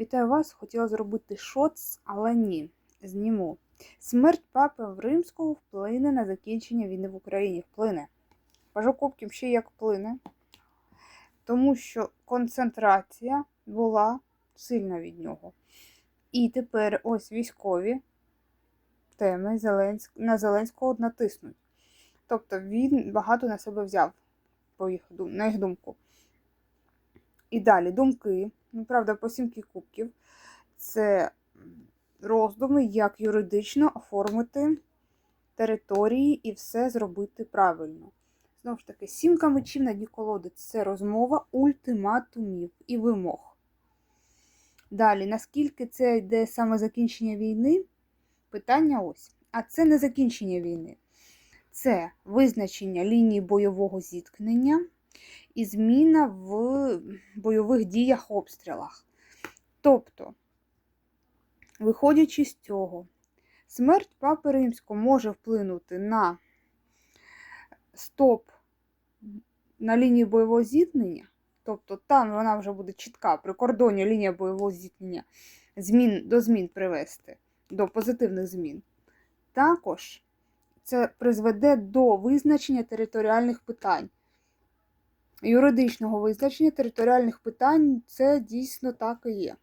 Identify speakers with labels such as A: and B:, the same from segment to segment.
A: Вітаю вас! Хотіла зробити шоц, але ні. Зніму. Смерть папи в Римського вплине на закінчення війни в Україні. Вплине. Кажу кубків ще як вплине. Тому що концентрація була сильна від нього. І тепер ось військові теми на Зеленського натиснуть. Тобто він багато на себе взяв, по їх, на їх думку. І далі думки, ну, правда, по сімки кубків. Це роздуми, як юридично оформити території і все зробити правильно. Знову ж таки, сімка мечів на дні колоди це розмова ультиматумів і вимог. Далі, наскільки це йде саме закінчення війни? Питання ось. А це не закінчення війни. Це визначення лінії бойового зіткнення і зміна бойових діях, обстрілах. Тобто, виходячи з цього, смерть Папи Римського може вплинути на стоп на лінії бойового зіткнення, тобто там вона вже буде чітка, при кордоні лінія бойового зіткнення змін, до змін привести, до позитивних змін. Також це призведе до визначення територіальних питань юридичного визначення територіальних питань це дійсно так і є.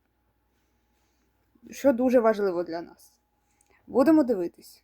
A: Що дуже важливо для нас. Будемо дивитись.